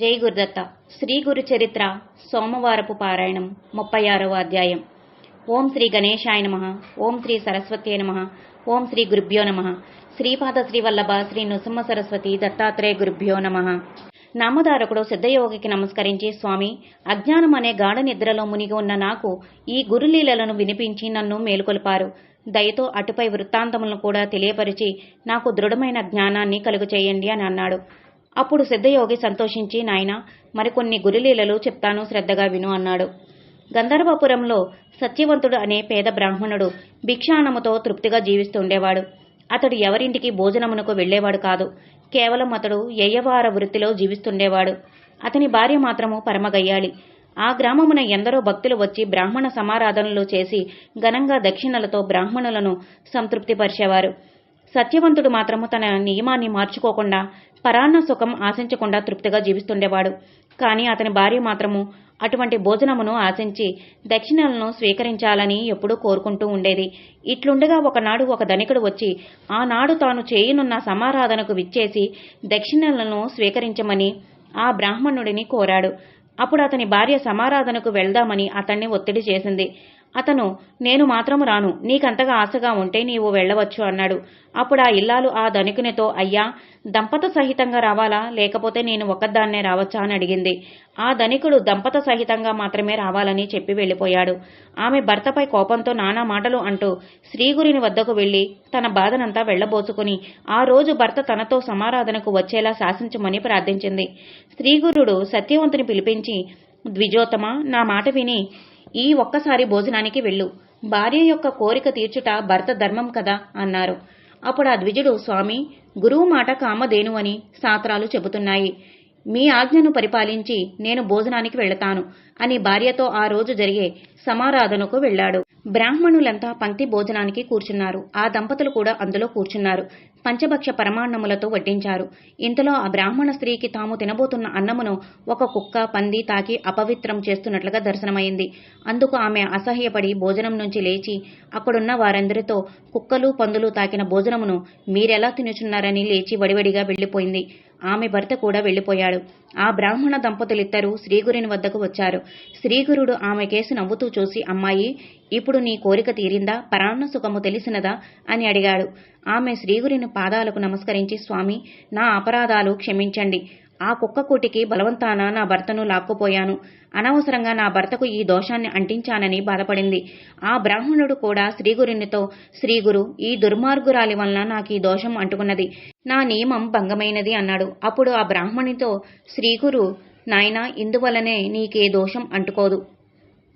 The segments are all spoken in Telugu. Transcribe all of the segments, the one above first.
జై గురుదత్త. శ్రీ గురు చరిత్ర సోమవారపు పారాయణం ముప్పై ఆరవ అధ్యాయం. ఓం శ్రీ గణేశాయ నమ. ఓం శ్రీ సరస్వతి నమ. ఓం శ్రీ గురుభ్యో నమ. శ్రీపాద శ్రీవల్లభ శ్రీ నృసింహ సరస్వతి దత్తాత్రేయ గురుభ్యో నమ. నామధారకుడు సిద్ధయోగికి నమస్కరించి స్వామి అజ్ఞానం అనే గాఢ నిద్రలో మునిగి ఉన్న నాకు ఈ గురులీలలను వినిపించి నన్ను మేలుకొల్పారు. దయతో అటుపై వృత్తాంతములను కూడా తెలియపరిచి నాకు దృఢమైన జ్ఞానాన్ని కలుగు చేయండి అని అన్నాడు. అప్పుడు సిద్ధయోగి సంతోషించి నాయన మరికొన్ని గురిలీలలు చెప్తాను శ్రద్ధగా విను అన్నాడు. గంధర్వపురంలో సత్యవంతుడు అనే పేద బ్రాహ్మణుడు భిక్షాణముతో తృప్తిగా జీవిస్తుండేవాడు. అతడు ఎవరింటికి భోజనమునకు వెళ్ళేవాడు కాదు. కేవలం అతడు యయ్యవార వృత్తిలో జీవిస్తుండేవాడు. అతని భార్య మాత్రము పరమగయ్యాలి ఆ గ్రామమున ఎందరో భక్తులు వచ్చి బ్రాహ్మణ సమారాధనలు చేసి ఘనంగా దక్షిణలతో బ్రాహ్మణులను సంతృప్తిపరిచేవారు. సత్యవంతుడు మాత్రము తన నియమాన్ని మార్చుకోకుండా పరాన్న సుఖం ఆశించకుండా తృప్తిగా జీవిస్తుండేవాడు. కానీ అతని భార్య మాత్రము అటువంటి భోజనమును ఆశించి దక్షిణలను స్వీకరించాలని ఎప్పుడూ కోరుకుంటూ ఉండేది. ఇట్లుండగా ఒకనాడు ఒక ధనికుడు వచ్చి ఆనాడు తాను చేయనున్న సమారాధనకు విచ్చేసి దక్షిణలను స్వీకరించమని ఆ బ్రాహ్మణుడిని కోరాడు. అప్పుడు అతని భార్య సమారాధనకు వెళ్దామని అతన్ని ఒత్తిడి చేసింది. అతను నేను మాత్రము రాను నీకంతగా ఆశగా ఉంటే నీవు వెళ్ళవచ్చు అన్నాడు. అప్పుడు ఆ ఇల్లాలు ఆ ధనికునితో అయ్యా దంపత సహితంగా రావాలా? లేకపోతే నేను ఒక్కదాన్నే రావచ్చా? అని అడిగింది. ఆ ధనికుడు దంపత సహితంగా మాత్రమే రావాలని చెప్పి వెళ్ళిపోయాడు. ఆమె భర్తపై కోపంతో నానా మాటలు అంటూ శ్రీగురిని వద్దకు వెళ్ళి తన బాధనంతా వెళ్ళబోసుకుని ఆ రోజు భర్త తనతో సమారాధనకు వచ్చేలా శాసించమని ప్రార్థించింది. శ్రీగురుడు సత్యవంతుని పిలిపించి ద్విజోత్తమ నా మాట విని ఈ ఒక్కసారి భోజనానికి వెళ్ళు. భార్య యొక్క కోరిక తీర్చుట భర్త ధర్మం కదా? అన్నారు. అప్పుడు ఆ ద్విజుడు స్వామి గురువు మాట కామధేను అని శాస్త్రాలు చెబుతున్నాయి. మీ ఆజ్ఞను పరిపాలించి నేను భోజనానికి వెళతాను అని భార్యతో ఆ రోజు జరిగే సమారాధనకు వెళ్ళాడు. బ్రాహ్మణులంతా పంక్తి భోజనానికి కూర్చున్నారు. ఆ దంపతులు కూడా అందులో కూర్చున్నారు. పంచభక్ష పరమాన్నములతో వడ్డించారు. ఇంతలో ఆ బ్రాహ్మణ స్త్రీకి తాము తినబోతున్న అన్నమును ఒక కుక్క పంది తాకి అపవిత్రం చేస్తున్నట్లుగా దర్శనమైంది. అందుకు ఆమె అసహ్యపడి భోజనం నుంచి లేచి అక్కడున్న వారందరితో కుక్కలు పందులు తాకిన భోజనమును మీరెలా తినుచున్నారని లేచి వడివడిగా వెళ్ళిపోయింది ఆమె భర్త కూడా వెళ్ళిపోయాడు ఆ బ్రాహ్మణ దంపతులిద్దరూ శ్రీగురుని వద్దకు వచ్చారు. శ్రీగురుడు ఆమె కేసు నవ్వుతూ చూసి అమ్మాయి ఇప్పుడు నీ కోరిక తీరిందా? పరాన్న సుఖము తెలిసినదా? అని అడిగాడు. ఆమె శ్రీగురిని పాదాలకు నమస్కరించి స్వామి నా అపరాధాలు క్షమించండి. ఆ కుక్క కూటికి బలవంతాన నా భర్తను లాక్కుపోయాను. అనవసరంగా నా భర్తకు ఈ దోషాన్ని అంటించానని బాధపడింది. ఆ బ్రాహ్మణుడు కూడా శ్రీగురునితో శ్రీగురు ఈ దుర్మార్గురాలి వలన నాకు ఈ దోషం అంటుకున్నది. నా నియమం భంగమైనది అన్నాడు. అప్పుడు ఆ బ్రాహ్మణితో శ్రీగురు నాయనా ఇందువలనే నీకే దోషం అంటుకోదు.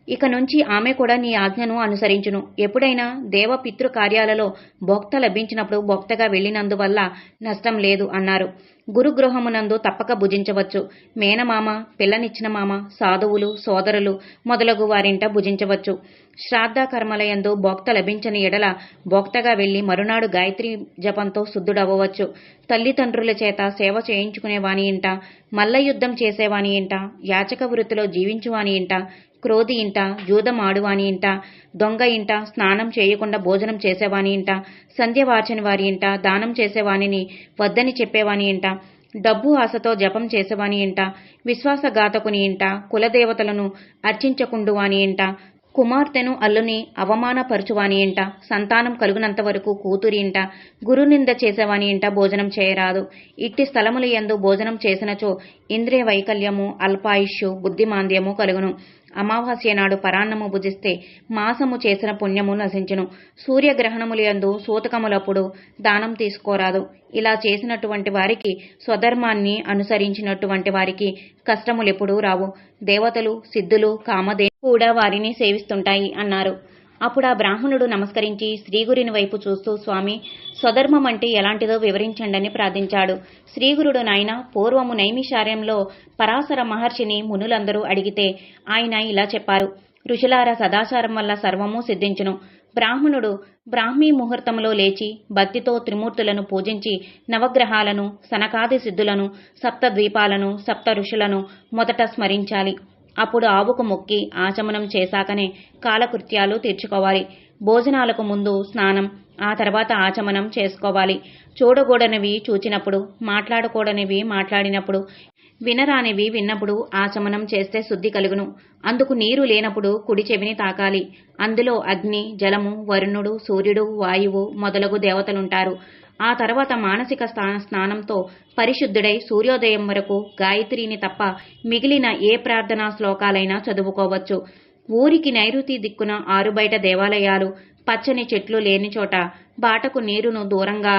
ఇక నుంచి ఆమె కూడా నీ ఆజ్ఞను అనుసరించును. ఎప్పుడైనా దేవ పితృ కార్యాలలో భోక్త లభించినప్పుడు భోక్తగా వెళ్ళినందువల్ల నష్టం లేదు అన్నారు. గురుగృహమునందు తప్పక భుజించవచ్చు. మేనమామ పిల్లనిచ్చిన మామ సాధువులు సోదరులు మొదలగు వారింట భుజించవచ్చు. శ్రాద్ధ కర్మలయందు భోక్త లభించని ఎడల భోక్తగా వెళ్ళి మరునాడు గాయత్రి జపంతో శుద్ధుడవ్వవచ్చు. తల్లిదండ్రుల చేత సేవ చేయించుకునేవాని ఇంట మల్ల యుద్ధం చేసేవాని ఇంట యాచక వృత్తిలో జీవించువాని ఇంట క్రోధి ఇంట జూదం ఆడువాని ఇంట దొంగ ఇంట స్నానం చేయకుండా భోజనం చేసేవాని ఇంట సంధ్య వార్చని వారి ఇంట దానం చేసేవానిని వద్దని చెప్పేవాని ఇంట డబ్బు ఆశతో జపం చేసేవాని ఇంట విశ్వాసఘాతకుని ఇంట కులదేవతలను అర్చించకుండువాని ఇంట కుమార్తెను అల్లుని అవమానపరచువాని ఇంట సంతానం కలుగునంత వరకు కూతురి ఇంట గురునింద చేసేవాని ఇంట భోజనం చేయరాదు. ఇట్టి స్థలములు ఎందు భోజనం చేసినచో ఇంద్రియ వైకల్యము అల్పాయుష్యు బుద్ధిమాంద్యము కలుగును. అమావాస్య నాడు పరాన్నము భుజిస్తే మాసము చేసిన పుణ్యము నశించును. సూర్యగ్రహణములందు సూతకములప్పుడు దానం తీసుకోరాదు. ఇలా చేసినటువంటి వారికి స్వధర్మాన్ని అనుసరించినటువంటి వారికి కష్టములెప్పుడూ రావు. దేవతలు సిద్ధులు కామదే కూడా వారిని సేవిస్తుంటాయి అన్నారు. అప్పుడు ఆ బ్రాహ్మణుడు నమస్కరించి శ్రీగురిని వైపు చూస్తూ స్వామి స్వధర్మం అంటే ఎలాంటిదో వివరించండని ప్రార్థించాడు. శ్రీగురుడు నాయన పూర్వము నైమిషార్యంలో పరాశర మహర్షిని మునులందరూ అడిగితే ఆయన ఇలా చెప్పారు. ఋషులార సదాచారం వల్ల సర్వము సిద్ధించును. బ్రాహ్మణుడు బ్రాహ్మీ ముహూర్తంలో లేచి భక్తితో త్రిమూర్తులను పూజించి నవగ్రహాలను సనకాది సిద్ధులను సప్త ద్వీపాలను సప్త ఋషులను మొదట స్మరించాలి. అప్పుడు ఆవుకు మొక్కి ఆచమనం చేశాకనే కాలకృత్యాలు తీర్చుకోవాలి. భోజనాలకు ముందు స్నానం ఆ తర్వాత ఆచమనం చేసుకోవాలి. చూడకూడనివి చూచినప్పుడు మాట్లాడకూడనివి మాట్లాడినప్పుడు వినరానివి విన్నప్పుడు ఆచమనం చేస్తే శుద్ధి కలుగును. అందుకు నీరు లేనప్పుడు కుడి చెవిని తాకాలి. అందులో అగ్ని జలము వరుణుడు సూర్యుడు వాయువు మొదలగు దేవతలుంటారు. ఆ తర్వాత మానసిక స్నానంతో పరిశుద్ధుడై సూర్యోదయం వరకు గాయత్రిని తప్ప మిగిలిన ఏ ప్రార్థనా శ్లోకాలైనా చదువుకోవచ్చు. ఊరికి నైరుతి దిక్కున ఆరుబయట దేవాలయాలు పచ్చని చెట్లు లేని చోట బాటకు నీరును దూరంగా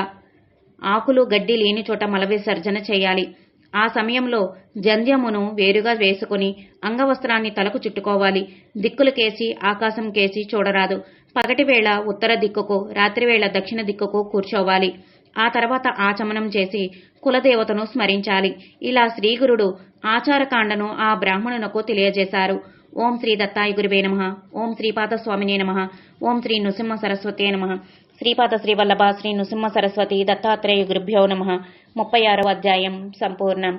ఆకులు గడ్డి లేని చోట మల విసర్జన చేయాలి. ఆ సమయంలో జంధ్యమును వేరుగా వేసుకుని అంగవస్త్రాన్ని తలకు చుట్టుకోవాలి. దిక్కులు కేసి ఆకాశం కేసి చూడరాదు. పగటివేళ ఉత్తర దిక్కుకు రాత్రివేళ దక్షిణ దిక్కుకు కూర్చోవాలి. ఆ తర్వాత ఆచమనం చేసి కులదేవతను స్మరించాలి. ఇలా శ్రీగురుడు ఆచారకాండను ఆ బ్రాహ్మణునకు తెలియజేశారు. ఓం శ్రీ దత్తాయ గురువే నమ. ఓం శ్రీపాద స్వామినే నమ. ఓం శ్రీ నృసింహ సరస్వతే నమ. శ్రీపాద శ్రీవల్లభ శ్రీ నృసింహ సరస్వతి దత్తాత్రేయ గురుభ్యో నమ. ముప్పై ఆరవ అధ్యాయం సంపూర్ణం.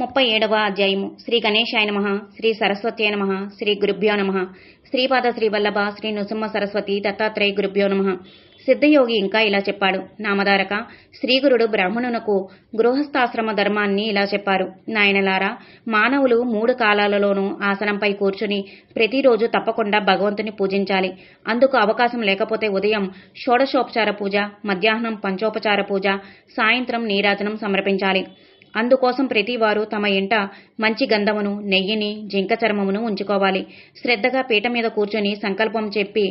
ముప్పై ఏడవ అధ్యాయము శ్రీ గణేశాయ నమ శ్రీ సరస్వతే నమ శ్రీ గురుభ్యో నమ. శ్రీపాద శ్రీవల్లభ శ్రీ నృసింహ సరస్వతి దత్తాత్రేయ గురుభ్యో నమ. సిద్ధయోగి ఇంకా ఇలా చెప్పాడు. నామధారక శ్రీగురుడు బ్రాహ్మణునకు గృహస్థాశ్రమ ధర్మాన్ని ఇలా చెప్పారు. నాయనలారా మానవులు మూడు కాలాలలోనూ ఆసనంపై కూర్చుని ప్రతిరోజు తప్పకుండా భగవంతుని పూజించాలి. అందుకు అవకాశం లేకపోతే ఉదయం షోడశోపచార పూజ మధ్యాహ్నం పంచోపచార పూజ సాయంత్రం నీరాజనం సమర్పించాలి. అందుకోసం ప్రతివారు తమ ఇంట మంచి గంధమును నెయ్యిని జింక చర్మమును ఉంచుకోవాలి. శ్రద్ధగా పీట మీద కూర్చొని సంకల్పం చెప్పి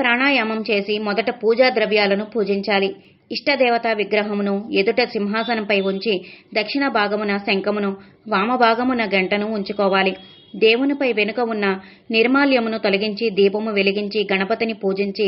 ప్రాణాయామం చేసి మొదట పూజా ద్రవ్యాలను పూజించాలి. ఇష్టదేవతా విగ్రహమును ఎదుట సింహాసనంపై ఉంచి దక్షిణ భాగమున శంఖమును వామభాగమున గంటను ఉంచుకోవాలి. దేవునిపై వెనుక ఉన్న నిర్మాల్యమును తొలగించి దీపము వెలిగించి గణపతిని పూజించి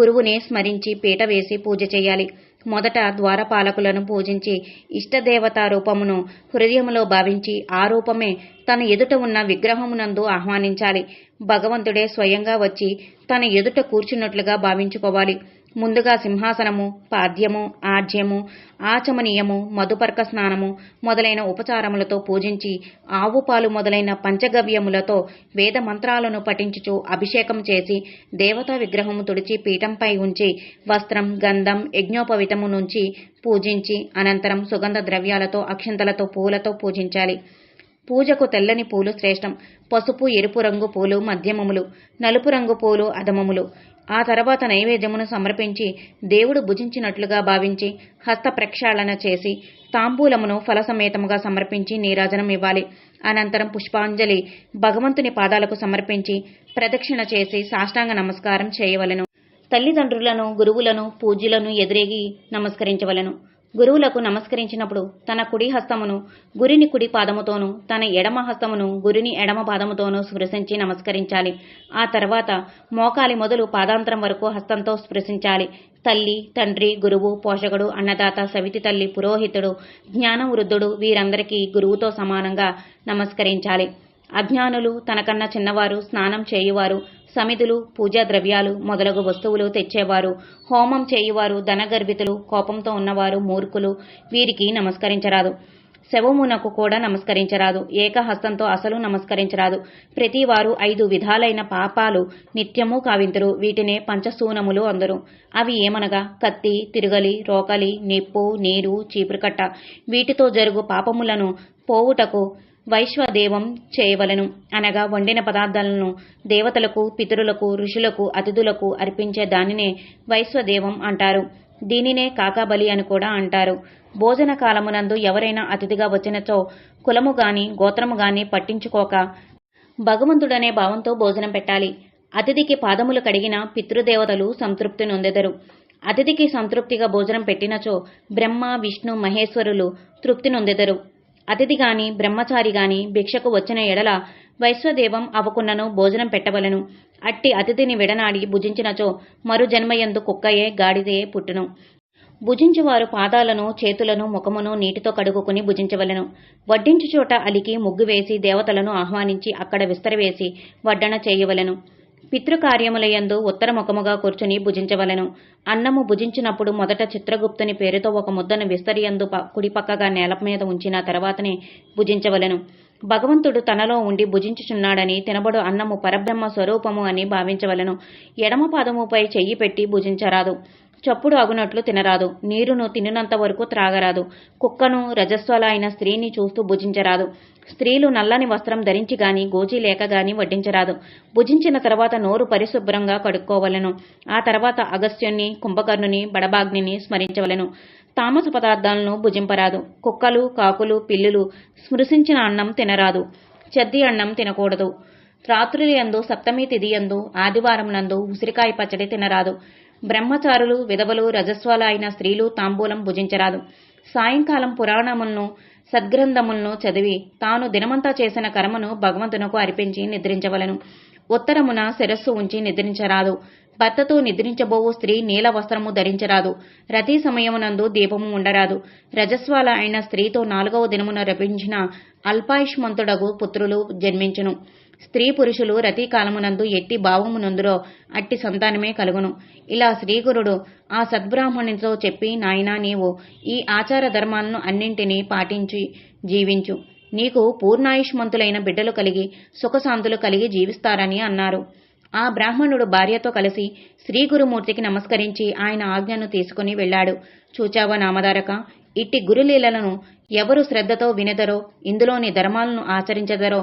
గురువుని స్మరించి పీట వేసి పూజ చేయాలి. మొదట ద్వారపాలకులను పూజించి ఇష్టదేవతా రూపమును హృదయములో భావించి ఆ రూపమే తన ఎదుట ఉన్న విగ్రహమునందు ఆహ్వానించాలి. భగవంతుడే స్వయంగా వచ్చి తన ఎదుట కూర్చున్నట్లుగా భావించుకోవాలి. ముందుగా సింహాసనము పాద్యము ఆజ్యము ఆచమనీయము మధుపర్క స్నానము మొదలైన ఉపచారములతో పూజించి ఆవు పాలు మొదలైన పంచగవ్యములతో వేద మంత్రాలను పఠించుచు అభిషేకం చేసి దేవతా విగ్రహము తుడిచి పీఠంపై ఉంచి వస్త్రం గంధం యజ్ఞోపవితము నుంచి పూజించి అనంతరం సుగంధ ద్రవ్యాలతో అక్షంతలతో పూలతో పూజించాలి. పూజకు తెల్లని పూలు శ్రేష్టం. పసుపు ఎరుపు రంగు పూలు మధ్యమములు నలుపు రంగు పూలు అధమములు. ఆ తర్వాత నైవేద్యమును సమర్పించి దేవుడు భుజించినట్లుగా భావించి హస్త ప్రక్షాళన చేసి తాంబూలమును ఫలసమేతముగా సమర్పించి నీరాజనం ఇవ్వాలి. అనంతరం పుష్పాంజలి భగవంతుని పాదాలకు సమర్పించి ప్రదక్షిణ చేసి సాష్టాంగ నమస్కారం చేయవలెను. తల్లిదండ్రులను గురువులను పూజ్యులను ఎదురేగి నమస్కరించవలెను. గురువులకు నమస్కరించినప్పుడు తన కుడి హస్తమును గురిని కుడి పాదముతోనూ తన ఎడమ హస్తమును గురిని ఎడమ పాదముతోనూ స్పృశించి నమస్కరించాలి. ఆ తర్వాత మోకాలి మొదలు పాదాంతరం వరకు హస్తంతో స్పృశించాలి. తల్లి తండ్రి గురువు పోషకుడు అన్నదాత సవితి తల్లి పురోహితుడు జ్ఞానవృద్ధుడు వీరందరికీ గురువుతో సమానంగా నమస్కరించాలి. అజ్ఞానులు తనకన్నా చిన్నవారు స్నానం చేయువారు సమిధులు పూజా ద్రవ్యాలు మొదలగు వస్తువులు తెచ్చేవారు హోమం చేయువారు ధనగర్భితులు కోపంతో ఉన్నవారు మూర్ఖులు వీరికి నమస్కరించరాదు. శవమునకు కూడా నమస్కరించరాదు. ఏకహస్తంతో అసలు నమస్కరించరాదు. ప్రతివారు ఐదు విధాలైన పాపాలు నిత్యము కావింతురు. వీటినే పంచసూనములు అందరు. అవి ఏమనగా? కత్తి తిరుగలి రోకలి నిప్పు నీరు చీపురుకట్ట. వీటితో జరుగు పాపములను పోవుటకు వైశ్వదేవం చేయవలెను. అనగా వండిన పదార్థాలను దేవతలకు పితరులకు ఋషులకు అతిథులకు అర్పించే దానినే వైశ్వదేవం అంటారు. దీనినే కాకాబలి అని కూడా అంటారు. భోజన కాలమునందు ఎవరైనా అతిథిగా వచ్చినచో కులము గాని గోత్రము గాని పట్టించుకోక భగవంతుడనే భావంతో భోజనం పెట్టాలి. అతిథికి పాదములు కడిగిన పితృదేవతలు సంతృప్తి నొందెదరు. అతిథికి సంతృప్తిగా భోజనం పెట్టినచో బ్రహ్మ విష్ణు మహేశ్వరులు తృప్తి నొందెదరు. అతిథి గాని బ్రహ్మచారి గాని భిక్షకు వచ్చిన ఎడల వైశ్వదేవం అవకున్నను భోజనం పెట్టవలెను. అట్టి అతిథిని విడనాడి భుజించినచో మరు జన్మయందు కుక్కయే గాడిదయే పుట్టును. భుజించువారు పాదాలను చేతులను ముఖమును నీటితో కడుగుకుని భుజించవలెను. వడ్డించు చోట అలికి ముగ్గు వేసి దేవతలను ఆహ్వానించి అక్కడ విస్తరవేసి వడ్డన చేయవలెను. పితృకార్యములయందు ఉత్తరముఖముగా కూర్చుని భుజించవలెను. అన్నము భుజించినప్పుడు మొదట చిత్రగుప్తుని పేరుతో ఒక ముద్దను విస్తరియందు కుడిపక్కగా నేల మీద ఉంచిన తర్వాతనే భుజించవలెను. భగవంతుడు తనలో ఉండి భుజించుచున్నాడని తినబడు అన్నము పరబ్రహ్మ స్వరూపము అని భావించవలెను. ఎడమ పాదముపై చెయ్యి పెట్టి భుజించరాదు. చప్పుడు అగునట్లు తినరాదు. నీరును తిన్నునంత వరకు త్రాగరాదు. కుక్కను రజస్వల అయిన స్త్రీని చూస్తూ భుజించరాదు. స్త్రీలు నల్లని వస్త్రం ధరించి గాని గోచి లేక గాని వడ్డించరాదు. భుజించిన తర్వాత నోరు పరిశుభ్రంగా కడుక్కోవలెను. ఆ తర్వాత అగస్త్యుని కుంభకర్ణుని బడబాగ్నిని స్మరించవలెను. తామస పదార్థాలను భుజింపరాదు. కుక్కలు కాకులు పిల్లులు స్మృశించిన అన్నం తినరాదు. చెద్ది అన్నం తినకూడదు. రాత్రులు యందు సప్తమి తిథి యందు ఆదివారం నందు ఉసిరికాయ పచ్చడి తినరాదు. బ్రహ్మచారులు విధవలు రజస్వాల అయిన స్త్రీలు తాంబూలం భుజించరాదు. సాయంకాలం పురాణములను సద్గ్రంథములను చదివి తాను దినమంతా చేసిన కర్మను భగవంతునకు అర్పించి నిద్రించవలను. ఉత్తరమున శిరస్సు ఉంచి నిద్రించరాదు. భర్తతో నిద్రించబోవు స్త్రీ నీల వస్త్రము ధరించరాదు. రతి సమయమునందు దీపము ఉండరాదు. రజస్వాల అయిన స్త్రీతో నాలుగవ దినమున రపించిన అల్పాయుష్మంతుడగు పుత్రులు జన్మించును. స్త్రీ పురుషులు రతి కాలమునందు ఎట్టి భావమునందురో అట్టి సంతానమే కలుగును. ఇలా శ్రీగురుడు ఆ సద్బ్రాహ్మణునితో చెప్పి నాయనా నీవు ఈ ఆచార ధర్మాలను అన్నింటినీ పాటించి జీవించు. నీకు పూర్ణాయుష్మంతులైన బిడ్డలు కలిగి సుఖశాంతులు కలిగి జీవిస్తారని అన్నారు. ఆ బ్రాహ్మణుడు భార్యతో కలిసి శ్రీ గురుమూర్తికి నమస్కరించి ఆయన ఆజ్ఞను తీసుకుని వెళ్ళాడు. చూచావా నామధారక ఇట్టి గురులీలలను ఎవరు శ్రద్ధతో వినెదరో ఇందులోని ధర్మాలను ఆచరించెదరో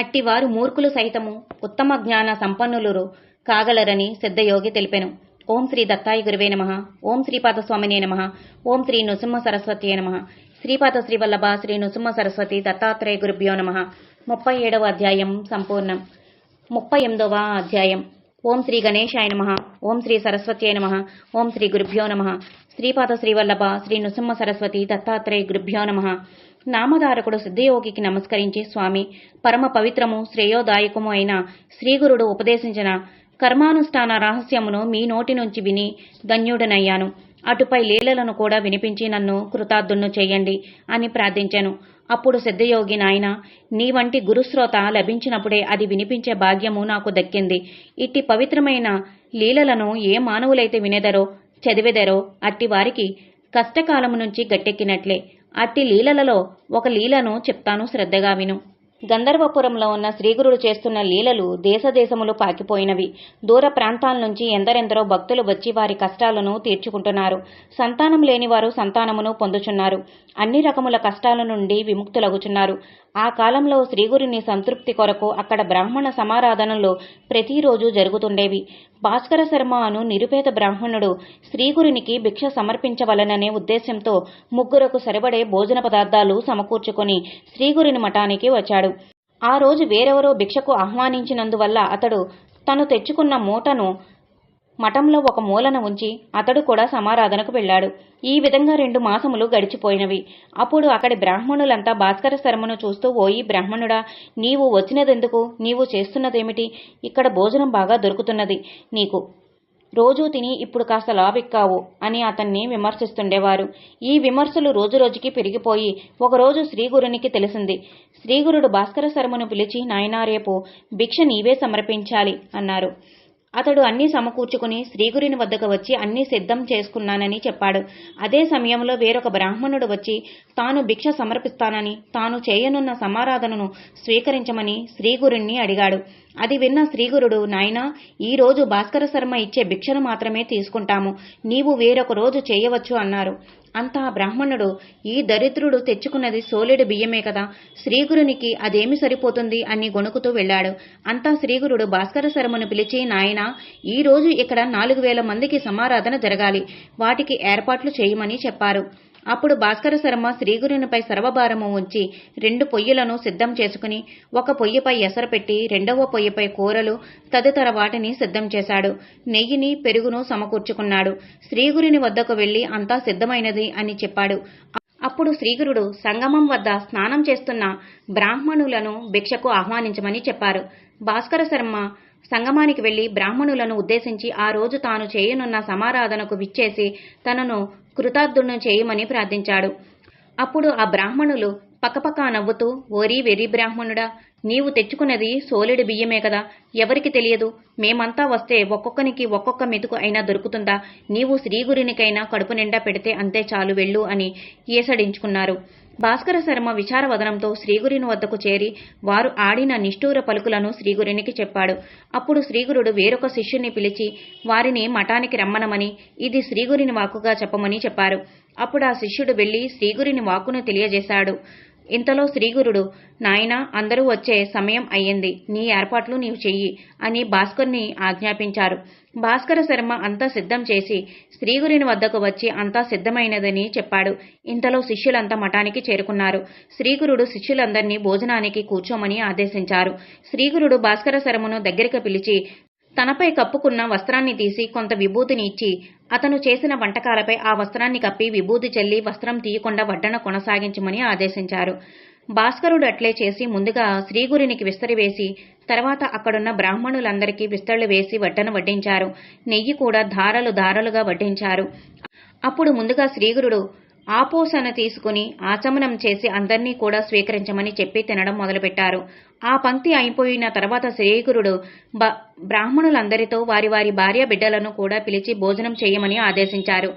అట్టివారు మూర్ఖులు సైతము ఉత్తమ జ్ఞాన సంపన్నులు కాగలరని సిద్ధయోగి తెలిపెను. ఓం శ్రీ దత్తాయి గురువే నమ. ఓం శ్రీపాదస్వామినే నమ. ఓం శ్రీ నృసింహ సరస్వతి నమ. శ్రీపాద శ్రీవల్లభ శ్రీ నృసింహ సరస్వతి దత్తాత్రేయ గురుభ్యో నమ. ముప్పై ఏడవ అధ్యాయం సంపూర్ణం. ముప్పై ఎనిమిదవ అధ్యాయం. ఓం శ్రీ గణేశాయ నమ ఓం శ్రీ సరస్వత్యై నమ ఓం శ్రీ గురుభ్యో నమ శ్రీపాద శ్రీవల్లభ శ్రీ నృసింహ సరస్వతి దత్తాత్రేయ గురుభ్యో నమ. నామధారకుడు సిద్ధయోగికి నమస్కరించి స్వామి పరమ పవిత్రము శ్రేయోదాయకము అయిన శ్రీగురుడు ఉపదేశించిన కర్మానుష్ఠాన రహస్యమును మీ నోటి నుంచి విని ధన్యుడనయ్యాను. అటుపై లీలలను కూడా వినిపించి నన్ను కృతార్థులను చేయండి అని ప్రార్థించాను. అప్పుడు సిద్ధయోగి నాయన నీ వంటి గురుశ్రోత లభించినప్పుడే అది వినిపించే భాగ్యము నాకు దక్కింది. ఇట్టి పవిత్రమైన లీలలను ఏ మానవులైతే వినేదరో చదివెదరో అట్టి వారికి కష్టకాలము నుంచి గట్టెక్కినట్లే. అట్టి లీలలలో ఒక లీలను చెప్తాను శ్రద్ధగా విను. గంధర్వపురంలో ఉన్న శ్రీగురుడు చేస్తున్న లీలలు దేశదేశములు పాకిపోయినవి. దూర ప్రాంతాల నుంచి ఎందరెందరో భక్తులు వచ్చి వారి కష్టాలను తీర్చుకుంటున్నారు. సంతానం లేని వారు సంతానమును పొందుచున్నారు. అన్ని రకముల కష్టాల నుండి విముక్తులగుచున్నారు. ఆ కాలంలో శ్రీగురిని సంతృప్తి కొరకు అక్కడ బ్రాహ్మణ సమారాధనలు ప్రతిరోజు జరుగుతుండేవి. భాస్కర శర్మ అను నిరుపేద బ్రాహ్మణుడు శ్రీగురునికి భిక్ష సమర్పించవలననే ఉద్దేశంతో ముగ్గురకు సరిపడే భోజన పదార్థాలు సమకూర్చుకొని శ్రీగురుని మఠానికి వచ్చాడు. ఆ రోజు వేరెవరో భిక్షకు ఆహ్వానించినందువల్ల అతడు తను తెచ్చుకున్న మూటను మఠంలో ఒక మూలన ఉంచి అతడు కూడా సమారాధనకు వెళ్ళాడు. ఈ విధంగా రెండు మాసములు గడిచిపోయినవి. అప్పుడు అక్కడి బ్రాహ్మణులంతా భాస్కర శర్మను చూస్తూ ఓయి బ్రాహ్మణుడా నీవు వచ్చినదెందుకు? నీవు చేస్తున్నదేమిటి? ఇక్కడ భోజనం బాగా దొరుకుతున్నది. నీకు రోజూ తిని ఇప్పుడు కాస్త లావెక్కావు అని అతన్ని విమర్శిస్తుండేవారు. ఈ విమర్శలు రోజురోజుకి పెరిగిపోయి ఒకరోజు శ్రీగురునికి తెలిసింది. శ్రీగురుడు భాస్కర శర్మను పిలిచి నాయనా రేపు భిక్ష నీవే సమర్పించాలి అన్నారు. అతడు అన్నీ సమకూర్చుకుని శ్రీగురిని వద్దకు వచ్చి అన్నీ సిద్ధం చేసుకున్నానని చెప్పాడు. అదే సమయంలో వేరొక బ్రాహ్మణుడు వచ్చి తాను భిక్ష సమర్పిస్తానని తాను చేయనున్న సమారాధనను స్వీకరించమని శ్రీగురుణ్ణి అడిగాడు. అది విన్న శ్రీగురుడు నాయనా ఈరోజు భాస్కర శర్మ ఇచ్చే భిక్షను మాత్రమే తీసుకుంటాము. నీవు వేరొక రోజు చేయవచ్చు అన్నారు. అంతా బ్రాహ్మణుడు ఈ దరిద్రుడు తెచ్చుకున్నది సోలెడు బియ్యమే కదా. శ్రీగురునికి అదేమి సరిపోతుంది? అని గొణుకుతూ వెళ్ళాడు. అంతా శ్రీగురుడు భాస్కర శర్మను పిలిచి నాయన ఈ రోజు ఇక్కడ నాలుగు వేల మందికి సమారాధన జరగాలి. వాటికి ఏర్పాట్లు చేయమని చెప్పారు. అప్పుడు భాస్కర శర్మ శ్రీగురునిపై సర్వభారము ఉంచి రెండు పొయ్యిలను సిద్ధం చేసుకుని ఒక పొయ్యిపై ఎసరు పెట్టి రెండవ పొయ్యిపై కూరలు తదితర వాటిని సిద్ధం చేశాడు. నెయ్యిని పెరుగును సమకూర్చుకున్నాడు. శ్రీగురుని వద్దకు వెళ్ళి అంతా సిద్ధమైనది అని చెప్పాడు. అప్పుడు శ్రీగురుడు సంగమం వద్ద స్నానం చేస్తున్న బ్రాహ్మణులను భిక్షకు ఆహ్వానించమని చెప్పారు. భాస్కర శర్మ సంగమానికి వెళ్ళి బ్రాహ్మణులను ఉద్దేశించి ఆ రోజు తాను చేయనున్న సమారాధనకు విచ్చేసి తనను కృతార్థులను చేయమని ప్రార్థించాడు. అప్పుడు ఆ బ్రాహ్మణులు పక్కపక్క నవ్వుతూ ఓరి వెర్రి బ్రాహ్మణుడా నీవు తెచ్చుకున్నది సోలిడి బియ్యమే కదా ఎవరికి తెలియదు? మేమంతా వస్తే ఒక్కొక్కనికి ఒక్కొక్క మెతుకు అయినా దొరుకుతుందా? నీవు శ్రీగురినికైనా కడుపు నిండా పెడితే అంతే చాలు వెళ్ళు అని ఏసడించుకున్నారు. భాస్కర శర్మ విచారవదనంతో శ్రీగురిని వద్దకు చేరి వారు ఆడిన నిష్ఠూర పలుకులను శ్రీగురునికి చెప్పాడు. అప్పుడు శ్రీగురుడు వేరొక శిష్యుని పిలిచి వారిని మఠానికి రమ్మనమని ఇది శ్రీగురిని వాక్కుగా చెప్పమని చెప్పారు. అప్పుడు ఆ శిష్యుడు వెళ్ళి శ్రీగురిని వాక్కును తెలియజేశాడు. ఇంతలో శ్రీగురుడు నాయనా అందరూ వచ్చే సమయం అయ్యింది. నీ ఏర్పాట్లు నీవు చెయ్యి అని భాస్కర్ని ఆజ్ఞాపించారు. భాస్కర శర్మ అంతా సిద్ధం చేసి శ్రీగురుని వద్దకు వచ్చి అంతా సిద్ధమైనదని చెప్పాడు. ఇంతలో శిష్యులంతా మఠానికి చేరుకున్నారు. శ్రీగురుడు శిష్యులందరినీ భోజనానికి కూర్చోమని ఆదేశించారు. శ్రీగురుడు భాస్కర శర్మను దగ్గరికి పిలిచి తనపై కప్పుకున్న వస్త్రాన్ని తీసి కొంత విభూతిని ఇచ్చి అతను చేసిన వంటకాలపై ఆ వస్త్రాన్ని కప్పి విభూతి చెల్లి వస్త్రం తీయకుండా వడ్డన కొనసాగించమని ఆదేశించారు. భాస్కరుడు అట్లే చేసి ముందుగా శ్రీగురినికి విస్తరివేసి తర్వాత అక్కడున్న బ్రాహ్మణులందరికీ విస్తళ్ళు వేసి వడ్డన వడ్డించారు. నెయ్యి కూడా ధారలు ధారలుగా వడ్డించారు. అప్పుడు ముందుగా శ్రీగురుడు ఆపోసన తీసుకుని ఆచమనం చేసి అందర్నీ కూడా స్వీకరించమని చెప్పి తినడం మొదలుపెట్టారు. ఆ పంక్తి అయిపోయిన తర్వాత శ్రీగురుడు బ బ్రాహ్మణులందరితో వారి వారి భార్య బిడ్డలను కూడా పిలిచి భోజనం చేయమని ఆదేశించారు.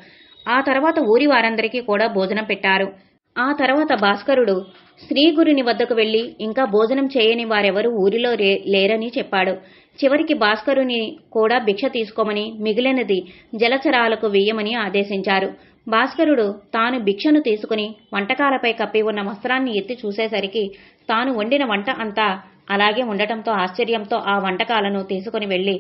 ఆ తర్వాత ఊరి వారందరికీ కూడా భోజనం పెట్టారు. ఆ తర్వాత భాస్కరుడు శ్రీగురుని వద్దకు వెళ్ళి ఇంకా భోజనం చేయని వారెవరూ ఊరిలో లేరని చెప్పాడు. చివరికి భాస్కరుని కూడా భిక్ష తీసుకోమని మిగిలినది జలచరాలకు వేయమని ఆదేశించారు. భాస్కరుడు తాను భిక్షను తీసుకుని వంటకాలపై కప్పి ఉన్న వస్త్రాన్ని ఎత్తి చూసేసరికి తాను వండిన వంట అంతా అలాగే ఉండటంతో ఆశ్చర్యంతో ఆ వంటకాలను తీసుకుని వెళ్ళి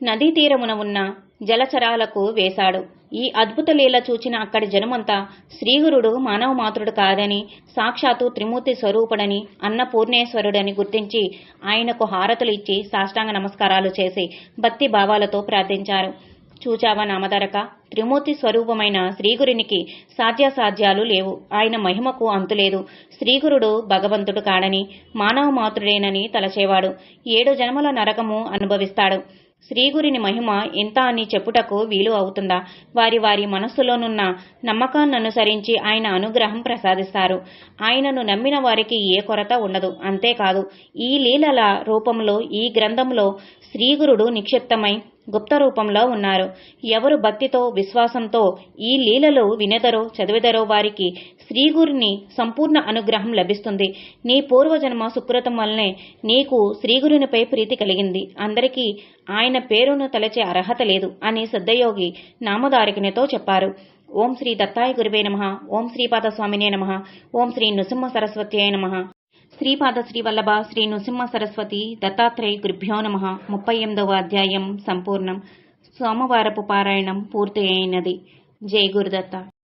నదీ తీరమున ఉన్న జలచరాలకు వేశాడు. ఈ అద్భుత లీల చూచిన అక్కడి జనమంతా శ్రీగురుడు మానవ మాతృడు కాదని సాక్షాత్తు త్రిమూర్తి స్వరూపుడని అన్నపూర్ణేశ్వరుడని గుర్తించి ఆయనకు హారతులు ఇచ్చి సాష్టాంగ నమస్కారాలు చేసి భక్తి భావాలతో ప్రార్థించారు. చూచావా నామధరక త్రిమూర్తి స్వరూపమైన శ్రీగురునికి సాధ్యాసాధ్యాలు లేవు. ఆయన మహిమకు అంతులేదు. శ్రీగురుడు భగవంతుడు కాడని మానవ మాతృడేనని తలచేవాడు. ఏడు జన్మల నరకము అనుభవిస్తాడు. శ్రీగురిని మహిమ ఇంత అని చెప్పుటకు వీలు అవుతుందా? వారి వారి మనస్సులోనున్న నమ్మకాన్ననుసరించి ఆయన అనుగ్రహం ప్రసాదిస్తారు. ఆయనను నమ్మిన వారికి ఏ కొరత ఉండదు. అంతేకాదు ఈ లీలల రూపంలో ఈ గ్రంథంలో శ్రీగురుడు నిక్షిప్తమై గుప్త రూపంలో ఉన్నారు. ఎవరు భక్తితో విశ్వాసంతో ఈ లీలలు వినెదరో చదివెదరో వారికి శ్రీగురిని సంపూర్ణ అనుగ్రహం లభిస్తుంది. నీ పూర్వజన్మ సుకృతం వల్లనే నీకు శ్రీగురునిపై ప్రీతి కలిగింది. అందరికీ ఆయన పేరును తలచే అర్హత లేదు అని సిద్ధయోగి నామధారికనితో చెప్పారు. ఓం శ్రీ దత్తాయ గురువే నమ. ఓం శ్రీపాద స్వామినే నమ. ఓం శ్రీ నృసింహ సరస్వతి నమ. శ్రీపాద శ్రీవల్లభ శ్రీ నృసింహ సరస్వతి దత్తాత్రేయ గురుభ్యో నమ. ముప్పై ఎనిమిదవ అధ్యాయం సంపూర్ణం. సోమవారపు పారాయణం పూర్తి అయినది జై గురుదత్త.